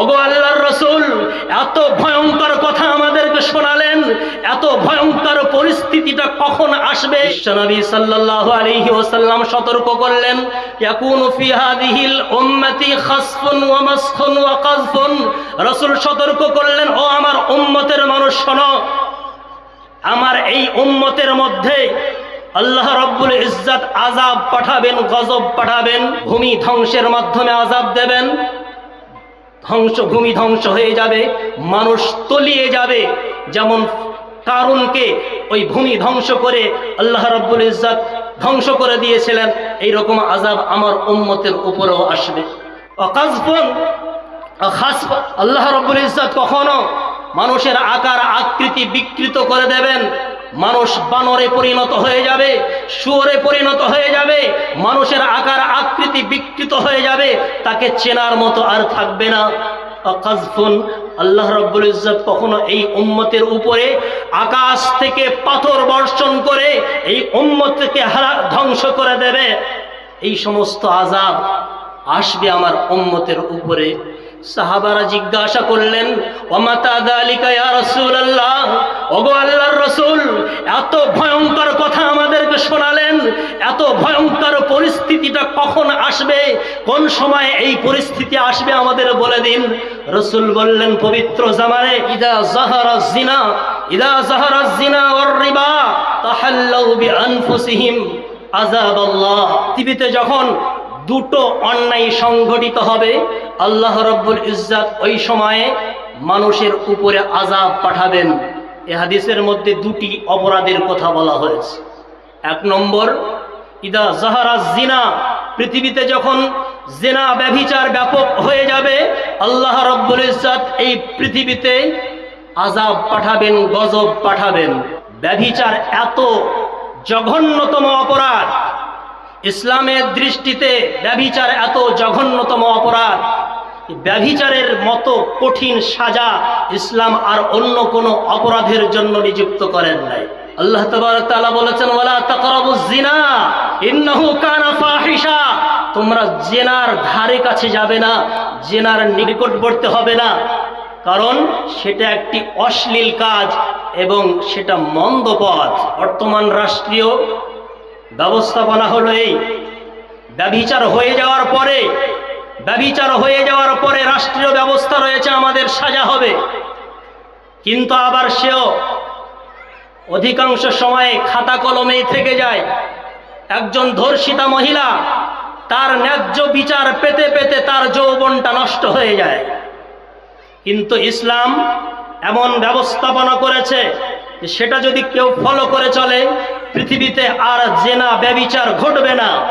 ওগো আল্লাহর রসুল, এত ভয়ঙ্কর কথা আমাদেরকে শোনালেন, এত ভয়ঙ্কর পরিস্থিতিটা কখন আসবে? বিশ্বনবী সাল্লাল্লাহু আলাইহি ওয়াসাল্লাম সতর্ক করলেন, ইয়াকুনু ফি উম্মতি খাসফুন ওয়া মাসখুন ওয়া কাযফুন রাসূল সতর্ক করলেন, ও আমার উম্মতের মানুষ, শোনো, আমার এই উম্মতের মধ্যে আল্লাহ রব্বুল ইজ্জত আজাব পাঠাবেন, গজব পাঠাবেন, ভূমি ধ্বংসের মাধ্যমে আজাব দেবেন। ধ্বংস ভূমি ধ্বংস হয়ে যাবে, মানুষ তলিয়ে যাবে। যেমন কারুনকে ওই ভূমি ধ্বংস করে আল্লাহ রব্বুল ইজ্জত ধ্বংস করে দিয়েছিলেন এই রকম আজাব আমার উম্মতের উপরেও আসবে। অকাজফন খাস আল্লাহ রব্বুল ইজ্জত কখনো মানুষের আকার আকৃতি বিকৃত করে দেবেন মানুষ বানরে পরিণত হয়ে যাবে, শুয়োরে পরিণত হয়ে যাবে, মানুষের আকার আকৃতি বিকৃত হয়ে যাবে, তাকে চেনার মতো আর থাকবে না। আল্লাহ রব্বুল ইজ্জত কখনো এই উম্মতের উপরে আকাশ থেকে পাথর বর্ষণ করে এই উম্মতকে হারা, ধ্বংস করে দেবে। এই সমস্ত আজাব আসবে আমার উম্মতের উপরে। সাহাবারা জিজ্ঞাসা করলেন ওমাতা ইয়া রাসূলুল্লাহ? ওগো আল্লাহর রাসূল এত ভয়ঙ্কর কথা আমাদেরকে শোনালেন, এত ভয়ঙ্কর পরিস্থিতিটা কখন আসবে, কোন সময় এই পরিস্থিতি আসবে আমাদের বলে দিন। রসুল বললেন, পবিত্র জামারে ইদা জাহারা জিনা, ইদা জাহারা জিনা ওয়ার রিবা, তাহাল্লাউ বিআনফুসিহিম পৃথিবীতে যখন দুটো অন্যায় সংঘটিত হবে, আল্লাহ রব্বুল ইজ্জাত ওই সময়ে মানুষের উপরে আজাব পাঠাবেন। এ হাদিসের মধ্যে দুটি অপরাধের কথা বলা হয়েছে। এক নম্বর, ইদা জাহারা জিনা, পৃথিবীতে যখন জেনা ব্যভিচার ব্যাপক হয়ে যাবে, আল্লাহ রব্বুল ইজ্জাত এই পৃথিবীতে আজাব পাঠাবেন, গজব পাঠাবেন। ব্যভিচার এত জঘন্যতম অপরাধ, ইসলামের দৃষ্টিতে ব্যভিচার এত জঘন্যতম অপরাধ ব্যভিচারের মতো কঠিন সাজা ইসলাম আর অন্য কোনো অপরাধের জন্য নিযুক্ত করেন নাই। আল্লাহ তাআলা বলেছেন, ওয়ালা তাকরাবুজ জিনা ইন্নাহু তোমরা জেনার ধারে কাছে যাবে না, জেনার নিকটবর্তী হবে না, কারণ সেটা একটি অশ্লীল কাজ এবং সেটা মন্দ পথ। বর্তমান রাষ্ট্রীয় ব্যবস্থাপনা হলো এই। ব্যভিচার হয়ে যাওয়ার পরে ব্যভিচার হয়ে যাওয়ার পরে রাষ্ট্রীয় ব্যবস্থা রয়েছে, আমাদের সাজা হবে। কিন্তু আবার সেও অধিকাংশ সময়ে খাতা কলমেই থেকে যায়। একজন ধর্ষিতা মহিলা, তার ন্যায্য বিচার পেতে পেতে তার যৌবনটা নষ্ট হয়ে যায়। কিন্তু ইসলাম এমন ব্যবস্থাপনা করেছে সেটা যদি কেউ ফলো করে চলে, পৃথিবীতে আর জেনা ব্যবিচার ঘটবে না।